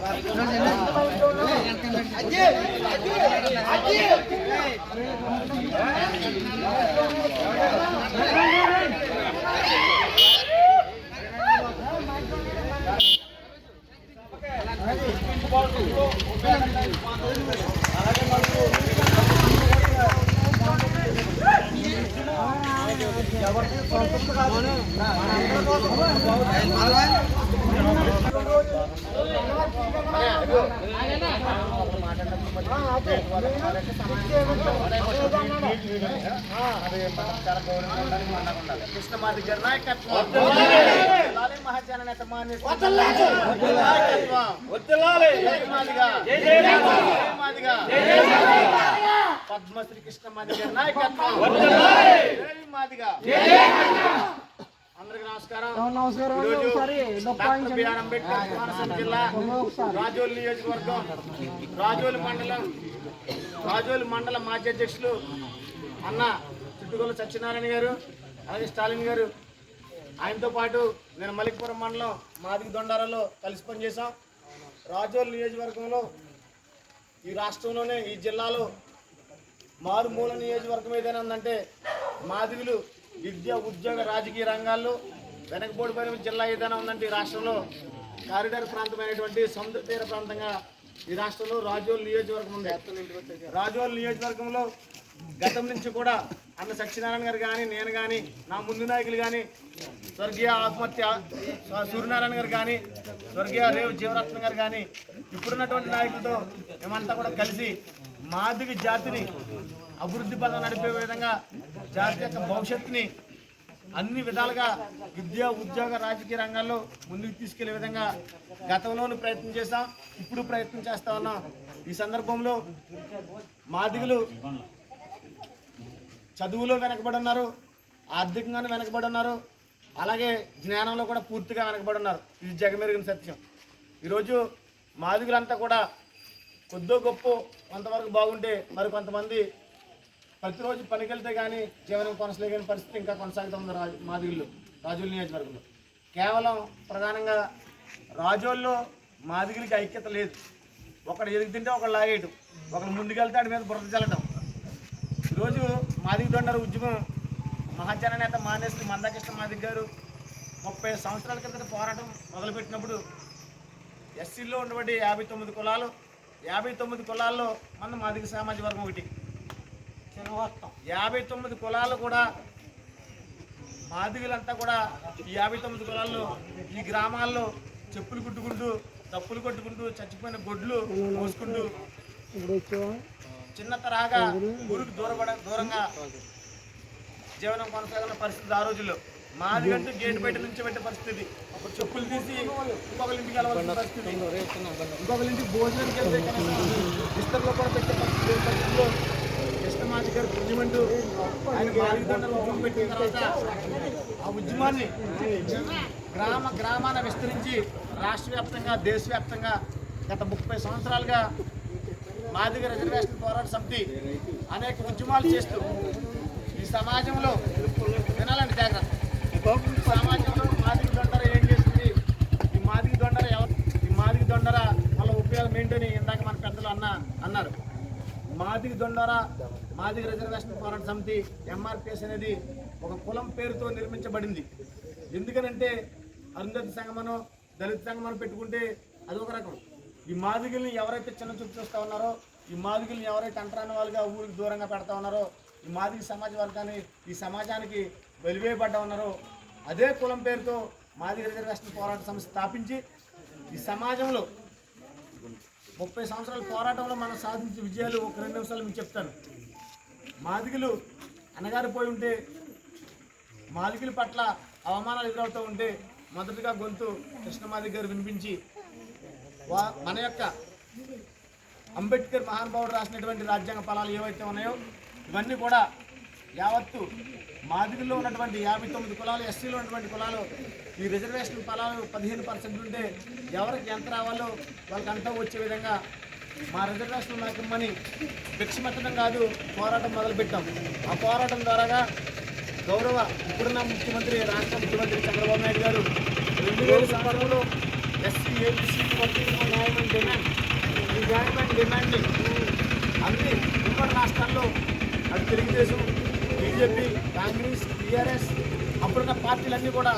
కృష్ణమాది గారి నాయకత్వం మహాజన నేత మాన్య నాయకత్వం జై మాదిగా పద్మశ్రీ కృష్ణమాది గారి నాయకత్వం జై మాదిగా అందరికి నమస్కారం. డాక్టర్ బిఆర్ అంబేద్కర్ కోనసీమ జిల్లా రాజోలు నియోజకవర్గం రాజోలు మండలం రాజోలు మండల మాజీ అధ్యక్షులు అన్న చుట్టుగొల్ల సత్యనారాయణ గారు అలాగే స్టాలిన్ గారు. ఆయనతో పాటు నేను మలిక్పురం మండలం మాదిగ దొండారాలో కలిసి పనిచేశాం. రాజోలు నియోజకవర్గంలో ఈ రాష్ట్రంలోనే ఈ జిల్లాలో మారుమూల నియోజకవర్గం ఏదైనా ఉందంటే మాదిగులు విద్య ఉద్యోగ రాజకీయ రంగాల్లో వెనకబోడిపోయిన జిల్లా ఏదైనా ఉందంటే ఈ రాష్ట్రంలో కారిడార్ ప్రాంతమైనటువంటి సముద్ర తీర ప్రాంతంగా ఈ రాష్ట్రంలో రాజోల్ నియోజకవర్గం ఉంది. రాజోల్ నియోజకవర్గంలో గతం నుంచి కూడా అన్న సత్యనారాయణ గారు కానీ నేను కానీ నా ముందు నాయకులు కానీ స్వర్గీయ ఆత్మహత్య సూర్యనారాయణ గారు కానీ స్వర్గీయ రేవు జీవరత్న గారు కానీ ఇప్పుడున్నటువంటి నాయకులతో మేమంతా కూడా కలిసి మాదిరి జాతిని అభివృద్ధి పదం నడిపే విధంగా జాతి యొక్క భవిష్యత్తుని అన్ని విధాలుగా విద్య ఉద్యోగ రాజకీయ రంగాల్లో ముందుకు తీసుకెళ్ళే విధంగా గతంలోనూ ప్రయత్నం చేశాం ఇప్పుడు ప్రయత్నం చేస్తా ఉన్నాం. ఈ సందర్భంలో మాదిగులు చదువులో వెనకబడి ఉన్నారు ఆర్థికంగానే వెనకబడి ఉన్నారు అలాగే జ్ఞానంలో కూడా పూర్తిగా వెనకబడి ఉన్నారు ఇది జగమెరిగిన సత్యం. ఈరోజు మాదిగులంతా కూడా కొద్దో గొప్ప కొంతవరకు బాగుంటే మరి కొంతమంది ప్రతిరోజు పనికెళ్తే కానీ జీవనం కొనసాగని పరిస్థితి ఇంకా కొనసాగుతుంది రాజు మాదిగుళ్ళు రాజుల నియోజకవర్గంలో. కేవలం ప్రధానంగా రాజోల్లో మాదిగులకి ఐక్యత లేదు. ఒకడు ఎదుగు తింటే ఒకడు లాగేయటం. ఒకడు ముందుకెళ్తే ఆడి మీద బురద చల్లటం. ఈరోజు మాదిగ దొండర ఉద్యమం మహాజన నేత మానేశ్వరి మందకృష్ణ మాదిగ గారు ముప్పై సంవత్సరాల కిందట పోరాటం మొదలుపెట్టినప్పుడు ఎస్సీలో ఉన్నటువంటి యాభై తొమ్మిది కులాలు యాభై తొమ్మిది కులాల్లో మన మాదిగ సామాజిక వర్గం ఒకటి. యాభై తొమ్మిది కులాలు కూడా మాదిగలంతా కూడా ఈ యాభై తొమ్మిది కులాల్లో ఈ గ్రామాల్లో చెప్పులు కుట్టుకుంటూ తప్పులు కొట్టుకుంటూ చచ్చిపోయిన గొడ్లు మోసుకుంటూ చిన్న తరహాగా ఊరికి దూరపడ దూరంగా జీవనం కొనసాగిన పరిస్థితి ఆ రోజుల్లో. మాది గంటూ గేటు బయట నుంచి పెట్టే పరిస్థితి. అప్పుడు చెప్పులు తీసి ఇంకొకరి ఇంటికి వెళ్ళవలసిన పరిస్థితి. ఇంకొకరి ఇంటికి భోజనానికి వెళ్తే కూడా పెట్టే పరిస్థితి పరిస్థితిలో కృష్ణమాజి గారు పుణ్యమంటూ ఆయన మాది ఉద్యమం పెట్టిన తర్వాత ఆ ఉద్యమాన్ని గ్రామ గ్రామాన విస్తరించి రాష్ట్ర వ్యాప్తంగా దేశవ్యాప్తంగా గత ముప్పై సంవత్సరాలుగా మాదిగ రిజర్వేషన్ పోరాట సమితి అనేక ఉద్యమాలు చేస్తూ ఈ సమాజంలో వినాలండి జాగ్రత్త. సమాజంలో మాదిగ దొండర ఏం చేస్తుంది ఈ మాదిగ దొండర ఎవరు? ఈ మాదిగ దొండర వాళ్ళ ఉపయోగం ఏంటని ఇందాక మన పెద్దలు అన్న అన్నారు. మాదిగ దొండర మాదిగ రిజర్వేషన్ పోరాట సమితి ఎంఆర్పిఎస్ అనేది ఒక కులం పేరుతో నిర్మించబడింది. ఎందుకనంటే అరుంధతి సంగమనం దళిత సంగమనం పెట్టుకుంటే అది ఒక రకం. ఈ మాదిగుల్ని ఎవరైతే చిన్న చూపు చూస్తూ ఉన్నారో ఈ మాదిగుల్ని ఎవరైతే అంటరాని వాళ్ళుగా ఊరికి దూరంగా పెడతా ఉన్నారో ఈ మాదిగ సమాజ వర్గాన్ని ఈ సమాజానికి వెలివేయబడ్డా ఉన్నారో అదే కులం పేరుతో మాదిగ రిజర్వేషన్ పోరాట సంస్థ స్థాపించి ఈ సమాజంలో ముప్పై సంవత్సరాల పోరాటంలో మనం సాధించిన విజయాలు ఒక రెండు నిమిషాలు మీకు చెప్తాను. మాదిగలు అనగారిపోయి ఉంటే మాదిగల పట్ల అవమానాలు ఎదురవుతూ ఉంటే మొదటగా గొంతు కృష్ణమాది గారు వినిపించి వా మన యొక్క అంబేద్కర్ మహానుభావుడు రాసినటువంటి రాజ్యాంగ ఫలాలు ఏవైతే ఉన్నాయో ఇవన్నీ కూడా యావత్తు మాదిగల్లో ఉన్నటువంటి యాభై తొమ్మిది కులాలు ఎస్సీలో ఉన్నటువంటి కులాలు ఈ రిజర్వేషన్ ఫలాలు పదిహేను పర్సెంట్ ఉంటే ఎవరికి ఎంత రావాలో వాళ్ళకంతా వచ్చే విధంగా మా రిజర్వేషన్ నాకు ఇమ్మని భిక్షమెత్తడం కాదు పోరాటం మొదలుపెట్టాం. ఆ పోరాటం ద్వారాగా గౌరవ ఇప్పుడున్న ముఖ్యమంత్రి రాష్ట్ర ముఖ్యమంత్రి చంద్రబాబు నాయుడు గారు రెండు వేల సంవత్సరంలో ఎస్సీ ఏబీసీ వర్గీకరణ న్యాయమైన డిమాండ్ ఈ న్యాయమైన డిమాండ్ని అన్ని ఉమ్మడి రాష్ట్రాల్లో అది తెలుగుదేశం బీజేపీ కాంగ్రెస్ టీఆర్ఎస్ అప్పుడున్న పార్టీలన్నీ కూడా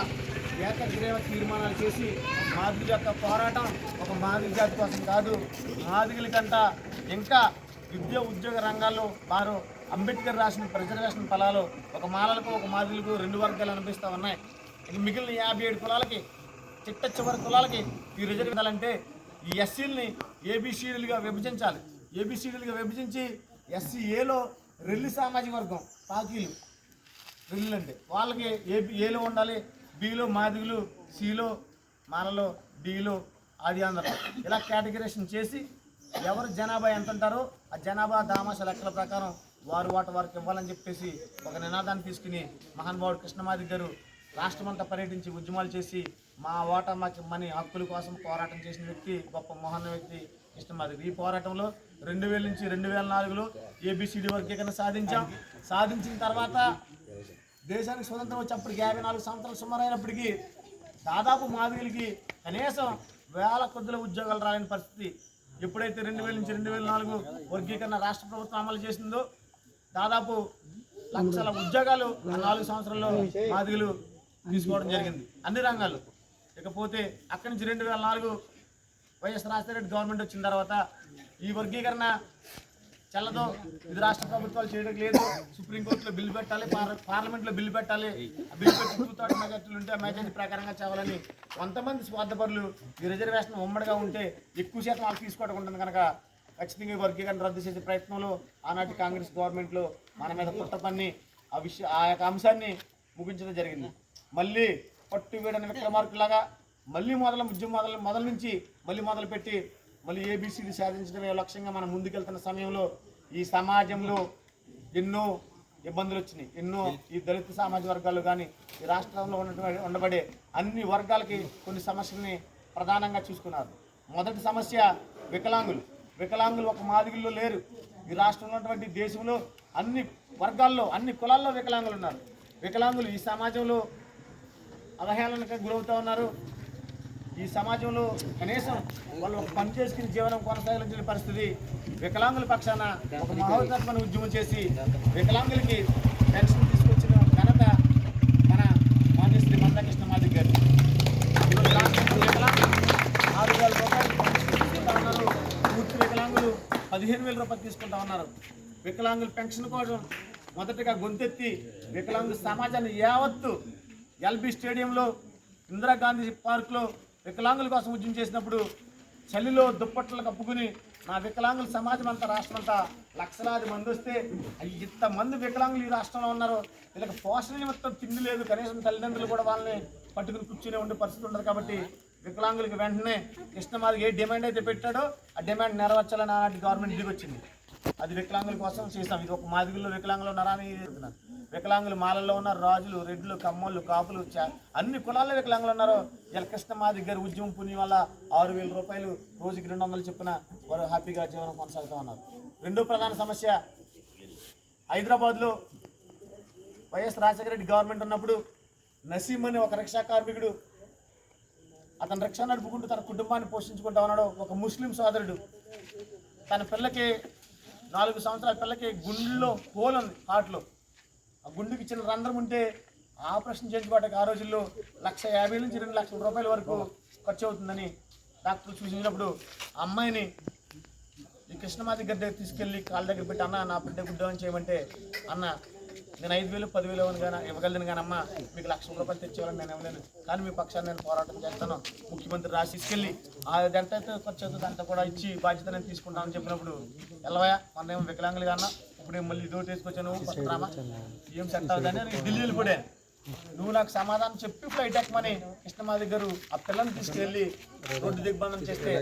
ఏకగ్రీవ తీర్మానాలు చేసి మాదిరి యొక్క పోరాటం ఒక మాదిరి జాతి కోసం కాదు. మాదిగల కంట ఇంకా విద్య ఉద్యోగ రంగాల్లో వారు అంబేద్కర్ రాసిన ప్రిజర్వేషన్ ఫలాలు ఒక మాలలకు ఒక మాదిలకు రెండు వర్గాలు అనిపిస్తూ ఉన్నాయి. ఇది మిగిలిన యాభై ఏడు కులాలకి చిట్ట చివరి కులాలకి ఈ రిజర్వ్ ఈ ఎస్సీలని ఏబిసిడీలుగా విభజించాలి. ఏబిసిడీలుగా విభజించి ఎస్సీఏలో రెల్లి సామాజిక వర్గం పాకీలు రెల్లు అంటే వాళ్ళకి ఏ ఏలో ఉండాలి? బిలో మాదిగులు సిలో మాలలో డిలో ఆది ఆంధ్ర ఇలా కేటగిరేషన్ చేసి ఎవరు జనాభా ఎంత ఉంటారో ఆ జనాభా దామాష లెక్కల ప్రకారం వారు వాటి వారికి ఇవ్వాలని చెప్పేసి ఒక నినాదాన్ని తీసుకుని మహానుభావుడు కృష్ణమాది గారు రాష్ట్రమంతా పర్యటించి ఉద్యమాలు చేసి మా ఓటా మాకి మన హక్కుల కోసం పోరాటం చేసిన వ్యక్తి గొప్ప మోహన్ వ్యక్తి కృష్ణమాది. ఈ పోరాటంలో రెండు వేల నుంచి రెండు వేల నాలుగులో ఏబిసిడి వర్గీకరణ సాధించాం. సాధించిన తర్వాత దేశానికి స్వతంత్రం వచ్చేప్పటికి యాభై నాలుగు సంవత్సరాలు సుమారు అయినప్పటికీ దాదాపు మాదిగలకి కనీసం వేల కొద్దుల ఉద్యోగాలు రాని పరిస్థితి ఎప్పుడైతే రెండు వేల నుంచి రెండు వేల నాలుగు వర్గీకరణ రాష్ట్ర ప్రభుత్వం అమలు చేసిందో దాదాపు లక్షల ఉద్యోగాలు నాలుగు సంవత్సరాల్లో మాదిగలు తీసుకోవడం జరిగింది. అన్ని రంగాలు ఇకపోతే అక్కడి నుంచి రెండు వేల నాలుగు వైఎస్ రాజశేఖర గవర్నమెంట్ వచ్చిన తర్వాత ఈ వర్గీకరణ చల్లదు ఇది రాష్ట్ర ప్రభుత్వాలు చేయడం లేదు. సుప్రీంకోర్టులో బిల్లు పెట్టాలి పార్లమెంట్లో బిల్లు పెట్టాలి. బిల్లు పెట్టి టూ థర్డ్ మెజార్టీలు ఉంటే మెజార్టీ ప్రకారంగా చేయాలని కొంతమంది స్వార్థపరులు ఈ రిజర్వేషన్ ఉమ్మడిగా ఉంటే ఎక్కువ శాతం వాళ్ళు తీసుకోవడం ఉంటుంది కనుక ఖచ్చితంగా వర్గీకరణ రద్దు చేసే ప్రయత్నంలో ఆనాటి కాంగ్రెస్ గవర్నమెంట్లో మన మీద పుట్ట పన్ని ఆ విషయ ఆ యొక్క అంశాన్ని ముగించడం జరిగింది. మళ్ళీ పట్టు వేడని విక్రమార్కులాగా మళ్ళీ మొదల ఉద్యమం మొదలు మొదల నుంచి మళ్ళీ మొదలుపెట్టి మళ్ళీ ఏబిసిడి సాధించడమే లక్ష్యంగా మనం ముందుకెళ్తున్న సమయంలో ఈ సమాజంలో ఎన్నో ఇబ్బందులు వచ్చినాయి. ఎన్నో ఈ దళిత సామాజిక వర్గాలు కానీ ఈ రాష్ట్రంలో ఉన్నటువంటి ఉండబడే అన్ని వర్గాలకి కొన్ని సమస్యల్ని ప్రధానంగా చూసుకున్నారు. మొదటి సమస్య వికలాంగులు. వికలాంగులు ఒక మాదిగుల్లో లేరు. ఈ రాష్ట్రంలో ఉన్నటువంటి దేశంలో అన్ని వర్గాల్లో అన్ని కులాల్లో వికలాంగులు ఉన్నారు. వికలాంగులు ఈ సమాజంలో అవహేళనకు గురవుతూ ఉన్నారు. ఈ సమాజంలో కనీసం వాళ్ళు ఒక పని చేసుకుని జీవనం కొనసాగించే పరిస్థితి. వికలాంగుల పక్షాన ఒక మహోత్సవమైన ఉద్యమం చేసి వికలాంగులకి పెన్షన్ తీసుకొచ్చిన ఘనత మన మాన్య శ్రీ మందకృష్ణ మాదిక్ గారు. వికలాంగులు ఆరు వేల రూపాయలు తీసుకుంటా ఉన్నారు. పూర్తి వికలాంగులు పదిహేను వేల రూపాయలు తీసుకుంటా ఉన్నారు. వికలాంగుల పెన్షన్ కోసం మొదటగా గొంతెత్తి వికలాంగుల సమాజాన్ని యావత్తు ఎల్బీ స్టేడియంలో ఇందిరాగాంధీ పార్క్లో వికలాంగుల కోసం ఉద్యమం చేసినప్పుడు చలిలో దుప్పట్లు కప్పుకుని నా వికలాంగుల సమాజం అంతా రాష్ట్రం అంతా లక్షలాది మంది వస్తే అయ్యి ఇంతమంది వికలాంగులు ఈ రాష్ట్రంలో ఉన్నారు? వీళ్ళకి పోషణ నిమిత్తం తిండి లేదు. కనీసం తల్లిదండ్రులు కూడా వాళ్ళని పట్టుకుని కూర్చునే ఉండే పరిస్థితి ఉండదు కాబట్టి వికలాంగులకి వెంటనే కృష్ణమాదికి ఏ డిమాండ్ అయితే పెట్టాడో ఆ డిమాండ్ నెరవేర్చాలని ఆనాటి గవర్నమెంట్ దిగొచ్చింది. అది వికలాంగుల కోసం చేస్తాం. ఇది ఒక మాదిగుల్లో వికలాంగులు ఉన్నారా అని వికలాంగులు మాలల్లో ఉన్నారు రాజులు రెడ్లు కమ్మోళ్ళు కాపులు అన్ని కులాల్లో వికలాంగులు ఉన్నారు. జలకృష్ణ మా దగ్గర ఉద్యమం పుణ్యం వల్ల ఆరు వేల రూపాయలు రోజుకి రెండు వందలు చొప్పున వారు హ్యాపీగా జీవనం కొనసాగుతూ ఉన్నారు. రెండో ప్రధాన సమస్య హైదరాబాద్లో వైఎస్ రాజశేఖర రెడ్డి గవర్నమెంట్ ఉన్నప్పుడు నసీం అనే ఒక రిక్షా కార్మికుడు అతను రిక్షా నడుపుకుంటూ తన కుటుంబాన్ని పోషించుకుంటా ఉన్నాడు. ఒక ముస్లిం సోదరుడు. తన పిల్లకి నాలుగు సంవత్సరాల పిల్లకి గుండెల్లో హోల్ ఉంది హార్ట్లో ఆ గుండెకి చిన్న రంధ్రం ఉంటే ఆపరేషన్ చేయించుకోవడానికి ఆ రోజుల్లో లక్ష యాభై నుంచి రెండు లక్షల రూపాయల వరకు ఖర్చు అవుతుందని డాక్టర్ చూసినప్పుడు అమ్మాయిని ఈ కృష్ణమాత దగ్గర దగ్గర తీసుకెళ్ళి కాళ్ళ దగ్గర పెట్టి అన్న నా బిడ్డ గుడ్డమని చేయమంటే అన్న నేను ఐదు వేలు పదివేలు ఇవ్వను కానీ ఇవ్వగలను కానీ అమ్మ మీకు లక్ష రూపాయలు తెచ్చేవాళ్ళని నేను ఇవ్వలేను. కానీ మీ పక్షాన్ని నేను పోరాటం చేస్తాను. ముఖ్యమంత్రి రాసి తీసుకెళ్ళి అది ఎంత అయితే ఖర్చు అవుతుంది అంత కూడా ఇచ్చి బాధ్యత నేను తీసుకుంటామని చెప్పినప్పుడు ఎల్లవయ్య మన ఏమో వికలాంగులు కన్నా ఇప్పుడు మళ్ళీ ఇదో తీసుకొచ్చాను కొత్త రామా. ఏం సెట్ అవుతుందని ఢిల్లీ వెళ్ళిపోయాను నువ్వు నాకు సమాధానం చెప్పి ఫ్లైట్ ఎక్కమని కృష్ణమాది దగ్గర ఆ పిల్లని తీసుకెళ్ళి రోడ్డు దిగ్బంధం చేస్తే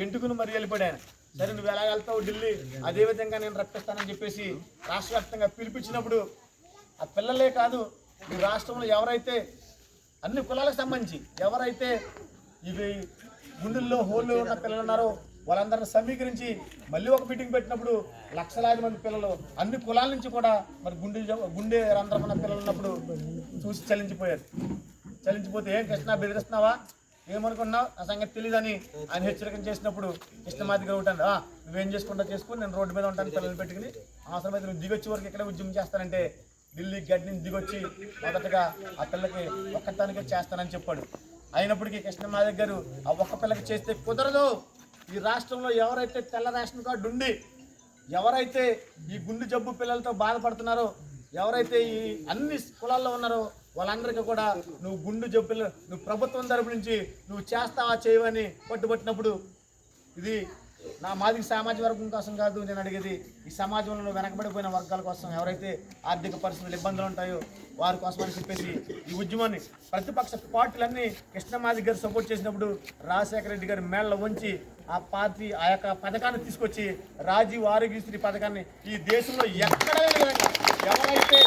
గెంటుకుని మరి వెళ్ళిపోయాను. సరే నువ్వు ఎలా వెళ్తావు ఢిల్లీ? అదే విధంగా నేను రప్పిస్తానని చెప్పేసి రాష్ట్ర వ్యాప్తంగా పిలిపించినప్పుడు ఆ పిల్లలే కాదు ఈ రాష్ట్రంలో ఎవరైతే అన్ని కులాలకు సంబంధించి ఎవరైతే ఇవి గుండెల్లో హోళ్ళు ఉన్న పిల్లలు ఉన్నారో వాళ్ళందరిని సమీకరించి మళ్ళీ ఒక మీటింగ్ పెట్టినప్పుడు లక్షలాది మంది పిల్లలు అన్ని కులాల నుంచి కూడా మరి గుండె గుండె రంధ్రం ఉన్న పిల్లలు ఉన్నప్పుడు చూసి చలించిపోయారు. చలించిపోతే ఏం కృష్ణ బెదిరిస్తున్నావా? ఏమనుకున్నావు? ఆ సంగతి తెలియదని ఆయన హెచ్చరికం చేసినప్పుడు కృష్ణమాదిగా ఉంటాను. నువ్వేం చేసుకుంటా చేసుకుని నేను రోడ్డు మీద ఉంటాను పిల్లలు పెట్టుకుని. అవసరమైతే నువ్వు దిగొచ్చే వరకు ఇక్కడే ఉద్యమం చేస్తానంటే ఢిల్లీ గడ్డి దిగొచ్చి మొదటగా ఆ పిల్లకి ఒక్కటానికే చేస్తానని చెప్పాడు. అయినప్పటికీ కృష్ణమాదిగ గారు ఆ ఒక్క పిల్లకి చేస్తే కుదరదు. ఈ రాష్ట్రంలో ఎవరైతే తెల్ల రేషన్ కార్డు ఉండి ఎవరైతే ఈ గుండె జబ్బు పిల్లలతో బాధపడుతున్నారో ఎవరైతే ఈ అన్ని కులాల్లో ఉన్నారో వాళ్ళందరికీ కూడా నువ్వు గుండు జబ్బు పిల్లలు నువ్వు ప్రభుత్వం తరపు నుంచి నువ్వు చేస్తావా చేయవని పట్టుబట్టినప్పుడు ఇది నా మాది సామాజిక వర్గం కోసం కాదు నేను అడిగేది ఈ సమాజంలో వెనకబడిపోయిన వర్గాల కోసం ఎవరైతే ఆర్థిక పరిస్థితులు ఇబ్బందులు ఉంటాయో వారి కోసం అని చెప్పేసి ఈ ఉద్యమాన్ని ప్రతిపక్ష పార్టీలన్నీ కృష్ణమాది గారు సపోర్ట్ చేసినప్పుడు రాజశేఖర రెడ్డి గారి మేళ్ళ ఉంచి ఆ పార్టీ ఆ యొక్క పథకాన్ని తీసుకొచ్చి రాజీవ్ ఆరోగ్యశ్రీ పథకాన్ని ఈ దేశంలో ఎక్కడైనా ఎవరైతే